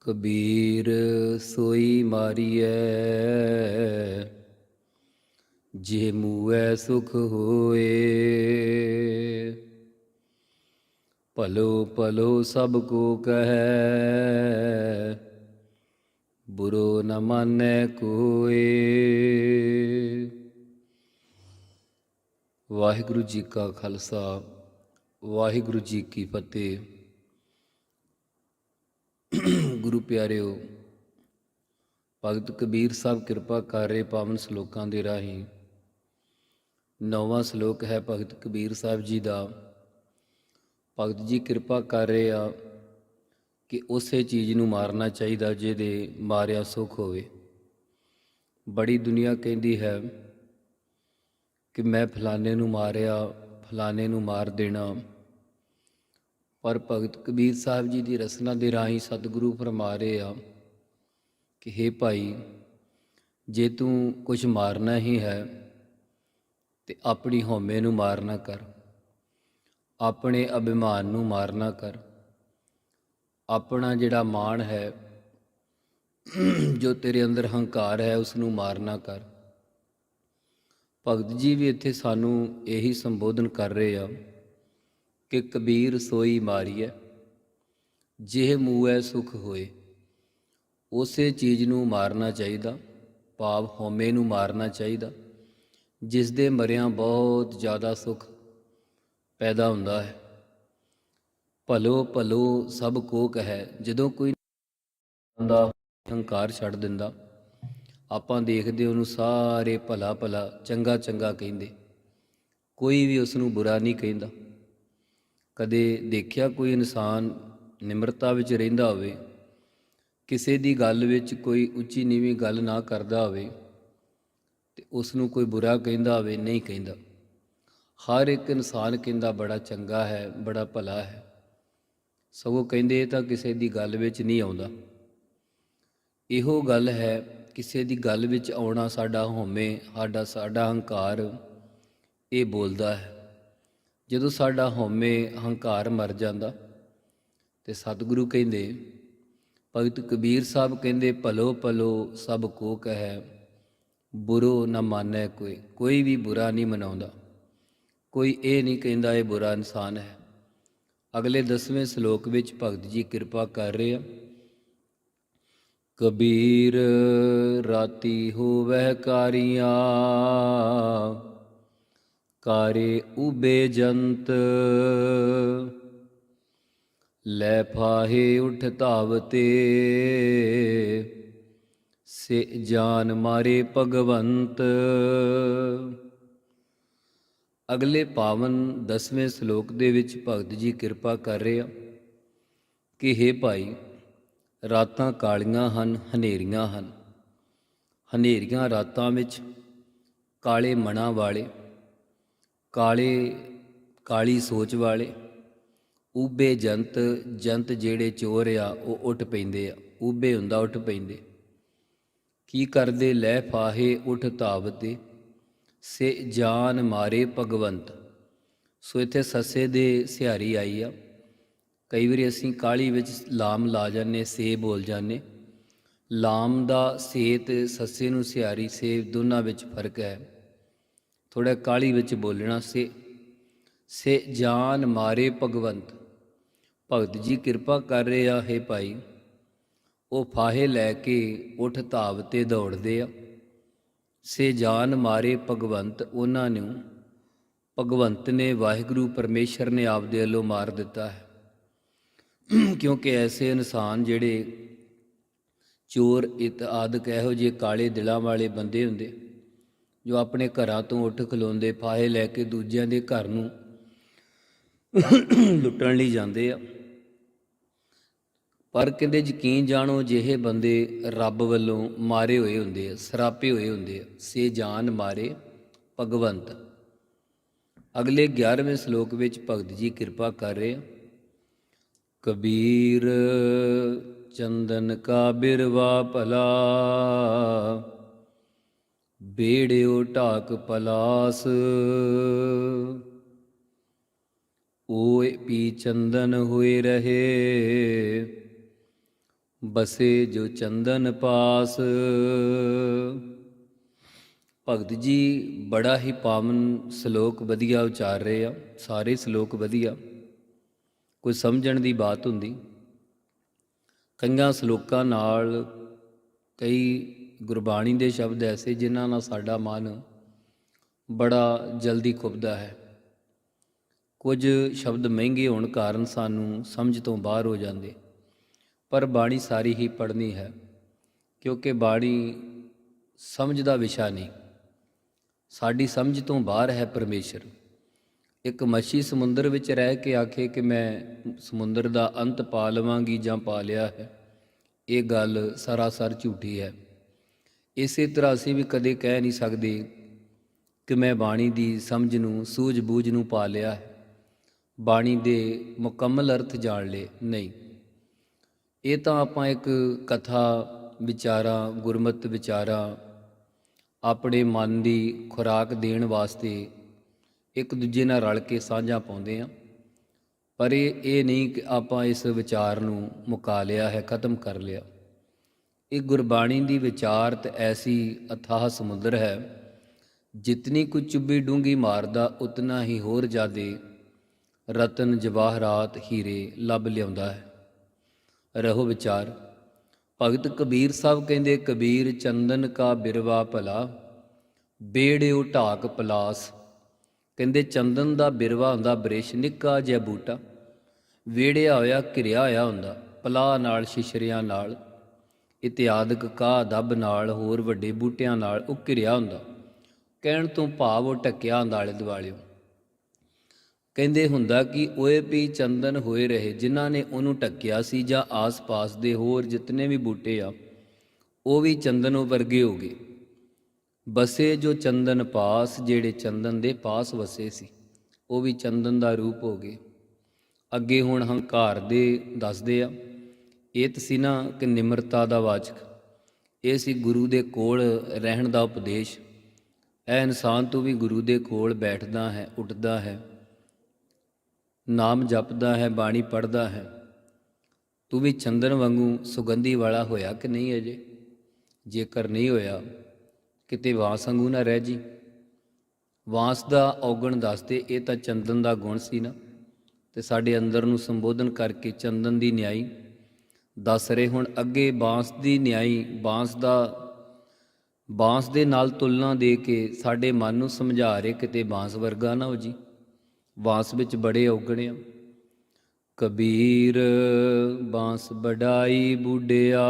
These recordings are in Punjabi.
ਕਬੀਰ ਸੋਈ ਮਾਰੀਐ। ਜੇ ਮੂਐ ਸੁਖ ਹੋਏ, ਭਲੋ ਭਲੋ ਸਭ ਕੋ ਕਹੈ। ਬੁਰੋ ਨ ਮਾਨੈ ਕੋਏ। ਵਾਹਿਗੁਰੂ ਜੀ ਕਾ ਖਾਲਸਾ, ਵਾਹਿਗੁਰੂ ਜੀ ਕੀ ਫਤਿਹ। ਗੁਰੂ ਪਿਆਰਿਓ, ਭਗਤ ਕਬੀਰ ਸਾਹਿਬ ਕਿਰਪਾ ਕਰ ਰਹੇ ਪਾਵਨ ਸ਼ਲੋਕਾਂ ਦੇ ਰਾਹੀਂ। ਨੌਵਾਂ ਸ਼ਲੋਕ ਹੈ ਭਗਤ ਕਬੀਰ ਸਾਹਿਬ ਜੀ ਦਾ। ਭਗਤ ਜੀ ਕਿਰਪਾ ਕਰ ਰਹੇ ਆ ਕਿ ਉਸੇ ਚੀਜ਼ ਨੂੰ ਮਾਰਨਾ ਚਾਹੀਦਾ ਜਿਹਦੇ ਮਾਰਿਆ ਸੁਖ ਹੋਵੇ। ਬੜੀ ਦੁਨੀਆ ਕਹਿੰਦੀ ਹੈ ਕਿ ਮੈਂ ਫਲਾਣੇ ਨੂੰ ਮਾਰਿਆ, ਫਲਾਣੇ ਨੂੰ ਮਾਰ ਦੇਣਾ। ਪਰ ਭਗਤ ਕਬੀਰ ਸਾਹਿਬ ਜੀ ਦੀ ਰਸਨਾ ਦੇ ਰਾਹੀਂ ਸਤਿਗੁਰੂ ਫਰਮਾ ਰਹੇ ਆ ਕਿ हे ਭਾਈ, ਜੇ ਤੂੰ ਕੁਝ ਮਾਰਨਾ ਹੀ ਹੈ, ਤੇ ਆਪਣੀ ਹਉਮੈ ਨੂੰ ਮਾਰਨਾ ਕਰ। ਆਪਣੇ ਅਭਿਮਾਨ ਨੂੰ ਮਾਰਨਾ ਕਰ। ਆਪਣਾ ਜਿਹੜਾ ਮਾਣ ਹੈ, ਜੋ ਤੇਰੇ ਅੰਦਰ ਹੰਕਾਰ ਹੈ ਉਸ ਨੂੰ ਮਾਰਨਾ ਕਰ। ਭਗਤ ਜੀ ਵੀ ਇੱਥੇ ਸਾਨੂੰ ਇਹੀ ਸੰਬੋਧਨ ਕਰ ਰਹੇ ਆ ਕਿ ਕਬੀਰ ਸੋਈ ਮਾਰੀਐ, ਜਿਹ ਮੂਐ ਸੁਖ ਹੋਏ। ਉਸੇ ਚੀਜ਼ ਨੂੰ ਮਾਰਨਾ ਚਾਹੀਦਾ, ਭਾਵ ਹਉਮੈ ਨੂੰ ਮਾਰਨਾ ਚਾਹੀਦਾ ਜਿਸ ਦੇ ਮਰਿਆਂ ਬਹੁਤ ਜ਼ਿਆਦਾ ਸੁਖ ਪੈਦਾ ਹੁੰਦਾ ਹੈ। ਭਲੋ ਭਲੋ ਸਭ ਕੋ ਕਹੈ, ਜਦੋਂ ਕੋਈ ਬੰਦਾ ਹੰਕਾਰ ਛੱਡ ਦਿੰਦਾ, ਆਪਾਂ ਦੇਖਦੇ ਉਹਨੂੰ ਸਾਰੇ ਭਲਾ ਭਲਾ ਚੰਗਾ ਚੰਗਾ ਕਹਿੰਦੇ। ਕੋਈ ਵੀ ਉਸ ਨੂੰ ਬੁਰਾ ਨਹੀਂ ਕਹਿੰਦਾ। ਕਦੇ ਦੇਖਿਆ ਕੋਈ ਇਨਸਾਨ ਨਿਮਰਤਾ ਵਿੱਚ ਰਹਿੰਦਾ ਹੋਵੇ, ਕਿਸੇ ਦੀ ਗੱਲ ਵਿੱਚ ਕੋਈ ਉੱਚੀ ਨੀਵੀਂ ਗੱਲ ਨਾ ਕਰਦਾ ਹੋਵੇ ਤੇ ਉਸ ਨੂੰ ਕੋਈ ਬੁਰਾ ਕਹਿੰਦਾ ਹੋਵੇ, ਨਹੀਂ ਕਹਿੰਦਾ। ਹਰ ਇੱਕ ਇਨਸਾਨ ਕਹਿੰਦਾ ਬੜਾ ਚੰਗਾ ਹੈ, ਬੜਾ ਭਲਾ ਹੈ। ਸਗੋਂ ਕਹਿੰਦੇ ਤਾਂ ਕਿਸੇ ਦੀ ਗੱਲ ਵਿੱਚ ਨਹੀਂ ਆਉਂਦਾ। ਇਹੋ ਗੱਲ ਹੈ, ਕਿਸੇ ਦੀ ਗੱਲ ਵਿੱਚ ਆਉਣਾ ਸਾਡਾ ਹਉਮੈ, ਸਾਡਾ ਸਾਡਾ ਹੰਕਾਰ, ਇਹ ਬੋਲਦਾ ਹੈ। ਜਦੋਂ ਸਾਡਾ ਹਉਮੈ ਹੰਕਾਰ ਮਰ ਜਾਂਦਾ ਤੇ ਸਤਿਗੁਰੂ ਕਹਿੰਦੇ, ਭਗਤ ਕਬੀਰ ਸਾਹਿਬ ਕਹਿੰਦੇ, ਭਲੋ ਭਲੋ ਸਭ ਕੋ ਕਹੈ, ਬੁਰੋ ਨ ਮਾਨੈ ਕੋਈ ਕੋਈ ਵੀ ਬੁਰਾ ਨਹੀਂ ਮਨਾਉਂਦਾ। ਕੋਈ ਇਹ ਨਹੀਂ ਕਹਿੰਦਾ ਇਹ ਬੁਰਾ ਇਨਸਾਨ ਹੈ। ਅਗਲੇ 10ਵੇਂ ਸ਼ਲੋਕ ਵਿੱਚ ਭਗਤ ਜੀ ਕਿਰਪਾ ਕਰ ਰਹੇ ਆ। ਕਬੀਰ ਰਾਤੀ ਹੋਵਹਿ ਕਾਰੀਆਂ ਕਾਰੇ ਉਬੇ ਜੰਤ। ਲੈ ਫਾਹੇ ਉਠ ਧਾਵਤੇ ਸੇ ਜਾਨ ਮਾਰੇ ਭਗਵੰਤ। ਅਗਲੇ ਪਾਵਨ 10ਵੇਂ ਸ਼ਲੋਕ ਦੇ ਵਿੱਚ ਭਗਤ ਜੀ ਕਿਰਪਾ ਕਰ ਰਹੇ ਆ ਕਿ हे ਭਾਈ, ਰਾਤਾਂ ਕਾਲੀਆਂ ਹਨ, ਹਨੇਰੀਆਂ ਹਨ। ਹਨੇਰੀਆਂ ਰਾਤਾਂ ਵਿੱਚ ਕਾਲੇ ਮਨਾਂ ਵਾਲੇ ਕਾਲੇ, ਕਾਲੀ ਸੋਚ ਵਾਲੇ ਉਬੇ ਜੰਤ ਜੰਤ ਜਿਹੜੇ ਚੋਰ ਆ, ਉਹ ਉੱਠ ਪੈਂਦੇ ਆ। ਉਬੇ ਹੁੰਦਾ ਉੱਠ ਪੈਂਦੇ। ਕੀ ਕਰਦੇ? ਲੈ ਫਾਹੇ ਉਠ ਧਾਵਤੇ। ਸੇ ਜਾਨ ਮਾਰੇ ਭਗਵੰਤ। ਸੋ ਇੱਥੇ ਸੱਸੇ ਦੇ ਸਿਹਾਰੀ ਆਈ ਆ। ਕਈ ਵਾਰੀ ਅਸੀਂ ਕਾਲੀ ਵਿੱਚ ਲਾਮ ਲਾ ਜਾਂਦੇ, ਸੇ ਬੋਲ ਜਾਂਦੇ। ਲਾਮ ਦਾ ਸੇ ਤੇ ਸੱਸੇ ਨੂੰ ਸਿਹਾਰੀ, ਸੇ ਦੋਨਾਂ ਵਿੱਚ ਫ਼ਰਕ ਹੈ। ਥੋੜਾ ਕਾਲੀ ਵਿੱਚ ਬੋਲਣਾ ਸੇ ਸੇ ਜਾਨ ਮਾਰੇ ਭਗਵੰਤ, ਭਗਤ ਜੀ ਕਿਰਪਾ ਕਰ ਰਹੇ ਆ ਹੈ ਭਾਈ। ਉਹ ਫਾਹੇ ਲੈ ਕੇ ਉਠ ਧਾਵ ਤੇ ਦੌੜਦੇ ਆ। ਸੇ ਜਾਨ ਮਾਰੇ ਭਗਵੰਤ ਉਹਨਾਂ ਨੂੰ, ਭਗਵੰਤ ਨੇ ਵਾਹਿਗੁਰੂ ਪਰਮੇਸ਼ਰ ਨੇ ਆਪਦੇ ਵੱਲੋਂ ਮਾਰ ਦਿੱਤਾ ਹੈ। ਕਿਉਂਕਿ ਐਸੇ ਇਨਸਾਨ ਜਿਹੜੇ ਚੋਰ, ਇਤ ਆਦਿਕ ਇਹੋ ਜਿਹੇ ਕਾਲੇ ਦਿਲਾਂ ਵਾਲੇ ਬੰਦੇ ਹੁੰਦੇ ਜੋ ਆਪਣੇ ਘਰਾਂ ਤੋਂ ਉੱਠ ਖਲੋਂਦੇ, ਫਾਹੇ ਲੈ ਕੇ ਦੂਜਿਆਂ ਦੇ ਘਰ ਨੂੰ ਲੁੱਟਣ ਲਈ ਜਾਂਦੇ ਆ। ਪਰ ਕਹਿੰਦੇ ਯਕੀਨ ਜਾਣੋ, ਜਿਹੇ ਬੰਦੇ ਰੱਬ ਵੱਲੋਂ ਮਾਰੇ ਹੋਏ ਹੁੰਦੇ ਆ, ਸਰਾਪੇ ਹੋਏ ਹੁੰਦੇ ਆ। ਸੇ ਜਾਨ ਮਾਰੇ ਭਗਵੰਤ। ਅਗਲੇ 11ਵੇਂ ਸ਼ਲੋਕ ਵਿੱਚ ਭਗਤ ਜੀ ਕਿਰਪਾ ਕਰ ਰਹੇ ਕਬੀਰ ਚੰਦਨ ਕਾ ਬਿਰਵਾ ਭਲਾ ਬੇੜਿਓ ਢਾਕ ਪਲਾਸ। ਓਏ ਪੀ ਚੰਦਨ ਹੋਏ ਰਹੇ, ਬਸੇ ਜੋ ਚੰਦਨ ਪਾਸ। ਭਗਤ ਜੀ, ਬੜਾ ਹੀ ਪਾਵਨ ਸ਼ਲੋਕ ਵਧੀਆ ਉਚਾਰ ਰਹੇ ਆ, ਸਾਰੇ ਸ਼ਲੋਕ ਵਧੀਆ। ਕੋਈ ਸਮਝਣ ਦੀ ਬਾਤ ਹੁੰਦੀ? ਕਈਆਂ ਸ਼ਲੋਕਾਂ ਨਾਲ ਕਈ ਗੁਰਬਾਣੀ ਦੇ ਸ਼ਬਦ ਐਸੇ ਜਿਨ੍ਹਾਂ ਨਾਲ ਸਾਡਾ ਮਨ ਬੜਾ ਜਲਦੀ ਖੁੱਬਦਾ ਹੈ। ਕੁਝ ਸ਼ਬਦ ਮਹਿੰਗੇ ਹੋਣ ਕਾਰਨ ਸਾਨੂੰ ਸਮਝ ਤੋਂ ਬਾਹਰ ਹੋ ਜਾਂਦੇ, ਪਰ ਬਾਣੀ ਸਾਰੀ ਹੀ ਪੜ੍ਹਨੀ ਹੈ, ਕਿਉਂਕਿ ਬਾਣੀ ਸਮਝ ਦਾ ਵਿਸ਼ਾ ਨਹੀਂ। ਸਾਡੀ ਸਮਝ ਤੋਂ ਬਾਹਰ ਹੈ ਪਰਮੇਸ਼ਰ। ਇੱਕ ਮੱਛੀ ਸਮੁੰਦਰ ਵਿੱਚ ਰਹਿ ਕੇ ਆਖੇ ਕਿ ਮੈਂ ਸਮੁੰਦਰ ਦਾ ਅੰਤ ਪਾ ਲਵਾਂਗੀ ਜਾਂ ਪਾ ਲਿਆ ਹੈ, ਇਹ ਗੱਲ ਸਰਾਸਰ ਝੂਠੀ ਹੈ। ਇਸੇ ਤਰ੍ਹਾਂ ਅਸੀਂ ਵੀ ਕਦੇ ਕਹਿ ਨਹੀਂ ਸਕਦੇ ਕਿ ਮੈਂ ਬਾਣੀ ਦੀ ਸਮਝ ਨੂੰ, ਸੂਝ-ਬੂਝ ਨੂੰ ਪਾ ਲਿਆ ਹੈ। ਬਾਣੀ ਦੇ ਮੁਕੰਮਲ ਅਰਥ ਜਾਣ ਲਏ, ਨਹੀਂ। ਇਹ ਤਾਂ ਆਪਾਂ ਇੱਕ ਕਥਾ, ਵਿਚਾਰਾਂ, ਗੁਰਮਤ ਵਿਚਾਰਾਂ, ਆਪਣੇ ਮਨ ਦੀ ਖੁਰਾਕ ਦੇਣ ਵਾਸਤੇ ਇੱਕ ਦੂਜੇ ਨਾਲ ਰਲ ਕੇ ਸਾਂਝਾ ਪਾਉਂਦੇ ਆ ਪਰ ਇਹ ਇਹ ਨਹੀਂ ਕਿ ਆਪਾਂ ਇਸ ਵਿਚਾਰ ਨੂੰ ਮੁਕਾ ਲਿਆ ਹੈ, ਖਤਮ ਕਰ ਲਿਆ। ਇਹ ਗੁਰਬਾਣੀ ਦੀ ਵਿਚਾਰਤ ਐਸੀ ਅਥਾਹ ਸਮੁੰਦਰ ਹੈ, ਜਿਤਨੀ ਕੁ ਚੁੱਭੀ ਡੂੰਗੀ ਮਾਰਦਾ ਉਤਨਾ ਹੀ ਹੋਰ ਜਾਦੇ ਰਤਨ ਜਵਾਹਰਾਤ ਹੀਰੇ ਲੱਭ ਲਿਆਉਂਦਾ ਹੈ। ਰਹੋ ਵਿਚਾਰ, ਭਗਤ ਕਬੀਰ ਸਾਹਿਬ ਕਹਿੰਦੇ, ਕਬੀਰ ਚੰਦਨ ਕਾ ਬਿਰਵਾ ਭਲਾ ਬੇੜਿਓ ਢਾਕ ਪਲਾਸ। ਕਹਿੰਦੇ, ਚੰਦਨ ਦਾ ਬਿਰਵਾ ਹੁੰਦਾ, ਬ੍ਰਿਸ਼ ਨਿੱਕਾ ਜਿਹਾ ਬੂਟਾ ਵੇੜਿਆ ਹੋਇਆ, ਘਿਰਿਆ ਹੋਇਆ ਹੁੰਦਾ ਪਲਾ ਨਾਲ, ਸ਼ਿਸ਼ਰਿਆਂ ਨਾਲ। ਇਤਿਆਦਿਕ ਕਾਹ ਦੱਬ ਨਾਲ ਹੋਰ ਵੱਡੇ ਬੂਟਿਆਂ ਨਾਲ ਉਹ ਘਿਰਿਆ ਹੁੰਦਾ। ਕਹਿਣ ਤੋਂ ਭਾਵ ਉਹ ਟੱਕਿਆ ਹੁੰਦਾ ਆਲੇ ਦੁਆਲਿਓ ਕਹਿੰਦੇ ਹੁੰਦਾ ਕਿ ਓਏ ਵੀ ਚੰਦਨ ਹੋਏ ਰਹੇ, ਜਿਨ੍ਹਾਂ ਨੇ ਉਹਨੂੰ ਟੱਕਿਆ ਸੀ ਜਾਂ ਆਸ-ਪਾਸ ਦੇ ਹੋਰ ਜਿਤਨੇ ਵੀ ਬੂਟੇ ਆ, ਉਹ ਵੀ ਚੰਦਨ ਵਰਗੇ ਹੋ ਗਏ। ਬਸੇ ਜੋ ਚੰਦਨ ਪਾਸ, ਜਿਹੜੇ ਚੰਦਨ ਦੇ ਪਾਸ ਵਸੇ ਸੀ, ਉਹ ਵੀ ਚੰਦਨ ਦਾ ਰੂਪ ਹੋ ਗਏ। ਅੱਗੇ ਹੁਣ ਹੰਕਾਰ ਦੇ ਦੱਸਦੇ ਆ ਇਹ ਤਸੀ ਨਾ ਕਿ ਨਿਮਰਤਾ ਦਾ ਵਾਚਕ। ਇਹ ਸੀ ਗੁਰੂ ਦੇ ਕੋਲ ਰਹਿਣ ਦਾ ਉਪਦੇਸ਼। ਇਹ ਇਨਸਾਨ ਤੂੰ ਵੀ ਗੁਰੂ ਦੇ ਕੋਲ ਬੈਠਦਾ ਹੈ, ਉੱਠਦਾ ਹੈ। ਨਾਮ ਜਪਦਾ ਹੈ, ਬਾਣੀ ਪੜਦਾ ਹੈ। ਤੂੰ ਵੀ ਚੰਦਨ ਵਾਂਗੂ ਸੁਗੰਧੀ ਵਾਲਾ ਹੋਇਆ ਕਿ ਨਹੀਂ ਅਜੇ? ਜੇਕਰ ਨਹੀਂ ਹੋਇਆ, ਕਿਤੇ ਵਾਸ ਵਾਂਗੂ ਨਾ ਰਹਿ ਜੀ। ਵਾਸ ਦਾ ਔਗਣ ਦੱਸਦੇ, ਇਹ ਤਾਂ ਚੰਦਨ ਦਾ ਗੁਣ ਸੀ ਨਾ। ਤੇ ਸਾਡੇ ਅੰਦਰ ਨੂੰ ਸੰਬੋਧਨ ਕਰਕੇ ਚੰਦਨ ਦੀ ਨਿਆਈ ਦੱਸ ਰਹੇ ਹੁਣ ਅੱਗੇ ਬਾਂਸ ਦੀ ਨਿਆਈ ਬਾਂਸ ਦਾ, ਬਾਂਸ ਦੇ ਨਾਲ ਤੁਲਨਾ ਦੇ ਕੇ ਸਾਡੇ ਮਨ ਨੂੰ ਸਮਝਾ ਰਹੇ ਕਿਤੇ ਬਾਂਸ ਵਰਗਾ ਨਾ ਹੋ ਜੀ। ਬਾਂਸ ਵਿੱਚ ਬੜੇ ਔਗਣਿਆ ਕਬੀਰ, ਬਾਂਸ ਬੜਾਈ ਬੁੱਢਿਆ,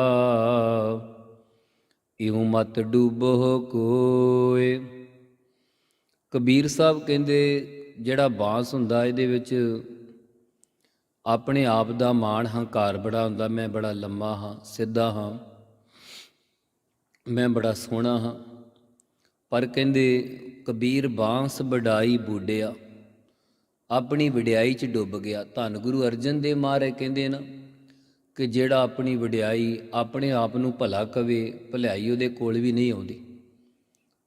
ਇਉ ਮਤ ਡੂਬੋ ਕੋਏ। ਕਬੀਰ ਸਾਹਿਬ ਕਹਿੰਦੇ ਜਿਹੜਾ ਬਾਂਸ ਹੁੰਦਾ ਇਹਦੇ ਵਿੱਚ ਆਪਣੇ ਆਪ ਦਾ ਮਾਣ ਹੰਕਾਰ ਬੜਾ ਹੁੰਦਾ, ਮੈਂ ਬੜਾ ਲੰਮਾ ਹਾਂ, ਸਿੱਧਾ ਹਾਂ, ਮੈਂ ਬੜਾ ਸੋਹਣਾ ਹਾਂ। ਪਰ ਕਹਿੰਦੇ, ਕਬੀਰ ਬਾਂਸ ਵਡਾਈ ਬੂਡਿਆ, ਆਪਣੀ ਵਡਿਆਈ 'ਚ ਡੁੱਬ ਗਿਆ। ਧੰਨ ਗੁਰੂ ਅਰਜਨ ਦੇਵ ਮਹਾਰਾਜ ਕਹਿੰਦੇ ਨਾ ਕਿ ਜਿਹੜਾ ਆਪਣੀ ਵਡਿਆਈ ਆਪਣੇ ਆਪ ਨੂੰ ਭਲਾ ਕਵੇ, ਭਲਾਈ ਉਹਦੇ ਕੋਲ ਵੀ ਨਹੀਂ ਆਉਂਦੀ।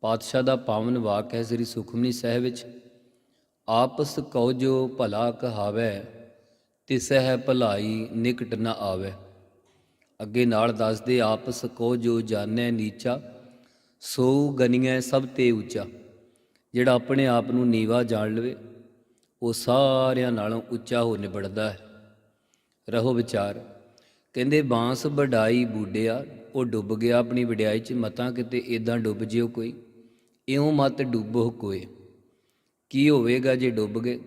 ਪਾਤਸ਼ਾਹ ਦਾ ਪਾਵਨ ਵਾਕ ਹੈ ਸ੍ਰੀ ਸੁਖਮਨੀ ਸਾਹਿਬ ਵਿੱਚ, ਆਪਸ ਕਉ ਜੋ ਭਲਾ ਕਹਾਵੇ ਤਿਸਹਿ ਭਲਾਈ ਨਿਕਟ ਨ ਆਵੇ। ਅੱਗੇ ਨਾਲ ਦੱਸਦੇ, ਆਪਸ ਕੋ ਜੋ ਜਾਣੈ ਨੀਚਾ, ਸੋ ਗਨੀਐ ਸਭ ਤੇ ਉੱਚਾ। ਜਿਹੜਾ ਆਪਣੇ ਆਪ ਨੂੰ ਨੀਵਾ ਜਾਣ ਲਵੇ, ਉਹ ਸਾਰਿਆਂ ਨਾਲੋਂ ਉੱਚਾ ਹੋ ਨਿਬੜਦਾ ਹੈ। ਰਹੋ ਵਿਚਾਰ, ਕਹਿੰਦੇ, ਬਾਂਸ ਵਡਾਈ ਬੂਡਿਆ, ਉਹ ਡੁੱਬ ਗਿਆ ਆਪਣੀ ਵਡਿਆਈ 'ਚ, ਮਤਾਂ ਕਿਤੇ ਇਦਾਂ ਡੁੱਬ ਜਿਓ ਕੋਈ। ਇਉਂ ਮਤ ਡੁੱਬੋ ਕੋਏ ਕੀ ਹੋਵੇਗਾ ਜੇ ਡੁੱਬ ਗਏ?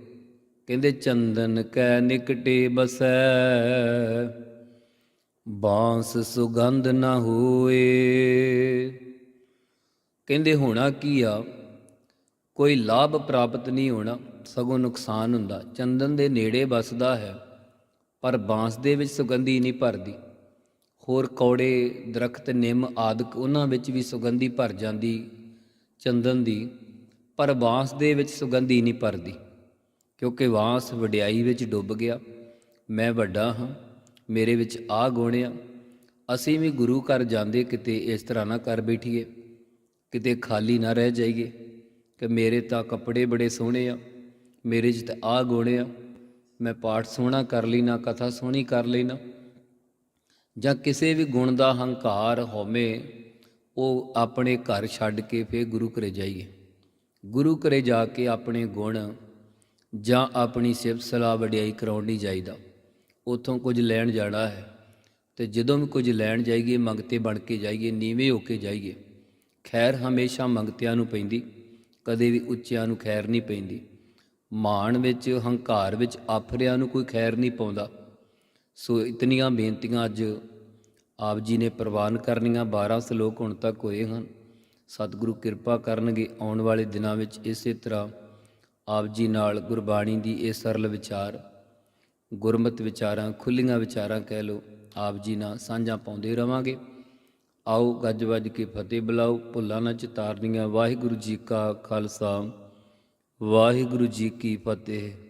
ਕਹਿੰਦੇ ਚੰਦਨ ਕੈ ਨਿਕਟੇ ਬਸੈ, ਬਾਂਸ ਸੁਗੰਧ ਨਾ ਹੋਏ। ਕਹਿੰਦੇ ਹੋਣਾ ਕੀ ਆ? ਕੋਈ ਲਾਭ ਪ੍ਰਾਪਤ ਨਹੀਂ ਹੋਣਾ, ਸਗੋਂ ਨੁਕਸਾਨ ਹੁੰਦਾ। ਚੰਦਨ ਦੇ ਨੇੜੇ ਬਸਦਾ ਹੈ, ਪਰ ਬਾਂਸ ਦੇ ਵਿੱਚ ਸੁਗੰਧੀ ਨਹੀਂ ਭਰਦੀ। ਹੋਰ ਕੌੜੇ, ਦਰਖਤ, ਨਿੰਮ ਆਦਿਕ ਉਹਨਾਂ ਵਿੱਚ ਵੀ ਸੁਗੰਧੀ ਭਰ ਜਾਂਦੀ ਚੰਦਨ ਦੀ, ਪਰ ਬਾਂਸ ਦੇ ਵਿੱਚ ਸੁਗੰਧੀ ਨਹੀਂ ਭਰਦੀ। ਕਿਉਂਕਿ ਬਾਂਸ ਵਡਿਆਈ ਵਿੱਚ ਡੁੱਬ ਗਿਆ। ਮੈਂ ਵੱਡਾ ਹਾਂ, ਮੇਰੇ ਵਿੱਚ ਆ ਗੁਣ ਆ। ਅਸੀਂ ਵੀ ਗੁਰੂ ਘਰ ਜਾਂਦੇ ਕਿਤੇ ਇਸ ਤਰ੍ਹਾਂ ਨਾ ਕਰ ਬੈਠੀਏ, ਕਿਤੇ ਖਾਲੀ ਨਾ ਰਹਿ ਜਾਈਏ, ਕਿ ਮੇਰੇ ਤਾਂ ਕੱਪੜੇ ਬੜੇ ਸੋਹਣੇ ਆ, ਮੇਰੇ 'ਚ ਤਾਂ ਆ ਗੁਣ ਆ। ਮੈਂ ਪਾਠ ਸੋਹਣਾ ਕਰ ਲੈਣਾ ਕਥਾ ਸੋਹਣੀ ਕਰ ਲੈਣਾ ਜਾਂ ਕਿਸੇ ਵੀ ਗੁਣ ਦਾ ਹੰਕਾਰ ਹੋਵੇ, ਉਹ ਆਪਣੇ ਘਰ ਛੱਡ ਕੇ ਫੇਰ ਗੁਰੂ ਘਰੇ ਜਾਈਏ। ਗੁਰੂ ਘਰੇ ਜਾ ਕੇ ਆਪਣੇ ਗੁਣ ਜਾਂ ਆਪਣੀ ਸਿਫਤ ਸਲਾਹ ਵਡਿਆਈ ਕਰਾਉਣ ਨਹੀਂ ਜਾਈਦਾ। ਉਥੋਂ ਕੁਝ ਲੈਣ ਜਾਣਾ ਹੈ ਤੇ ਜਦੋਂ ਵੀ ਕੁਝ ਲੈਣ ਜਾਈਏ, ਮੰਗਤੇ ਬਣ ਕੇ ਜਾਈਏ, ਨੀਵੇਂ ਹੋ ਕੇ ਜਾਈਏ, ਖੈਰ ਹਮੇਸ਼ਾ ਮੰਗਤਿਆਂ ਨੂੰ ਪੈਂਦੀ, ਕਦੇ ਵੀ ਉੱਚਿਆਂ ਨੂੰ ਖੈਰ ਨਹੀਂ ਪੈਂਦੀ। ਮਾਣ ਵਿੱਚ, ਹੰਕਾਰ ਵਿੱਚ, ਆਫਰਿਆਂ ਨੂੰ ਕੋਈ ਖੈਰ ਨਹੀਂ ਪਾਉਂਦਾ। ਸੋ ਇਤਨੀਆਂ ਬੇਨਤੀਆਂ ਅੱਜ ਆਪ ਜੀ ਨੇ ਪ੍ਰਵਾਨ ਕਰਨੀਆਂ। 12 ਸ਼ਲੋਕ ਹੁਣ ਤੱਕ ਹੋਏ ਹਨ। ਸਤਿਗੁਰੂ ਕਿਰਪਾ ਕਰਨਗੇ ਆਉਣ ਵਾਲੇ ਦਿਨਾਂ ਵਿੱਚ ਇਸੇ ਤਰ੍ਹਾਂ ਆਪ ਜੀ ਨਾਲ ਗੁਰਬਾਣੀ ਦੀ ਇਹ ਸਰਲ ਵਿਚਾਰ, ਗੁਰਮਤ ਵਿਚਾਰਾਂ, ਖੁੱਲੀਆਂ ਵਿਚਾਰਾਂ ਕਹਿ ਲੋ ਆਪ ਜੀ ਨਾਲ ਸਾਂਝਾ ਪਾਉਂਦੇ ਰਵਾਂਗੇ। ਆਓ ਗੱਜ ਵੱਜ ਕੇ ਫਤਿਹ ਬੁਲਾਓ, ਭੁੱਲਾਂ ਨਾ ਚਿਤਾਰਨੀਆਂ। ਵਾਹਿਗੁਰੂ ਜੀ ਕਾ ਖਾਲਸਾ, ਵਾਹਿਗੁਰੂ ਜੀ ਕੀ ਫਤਿਹ।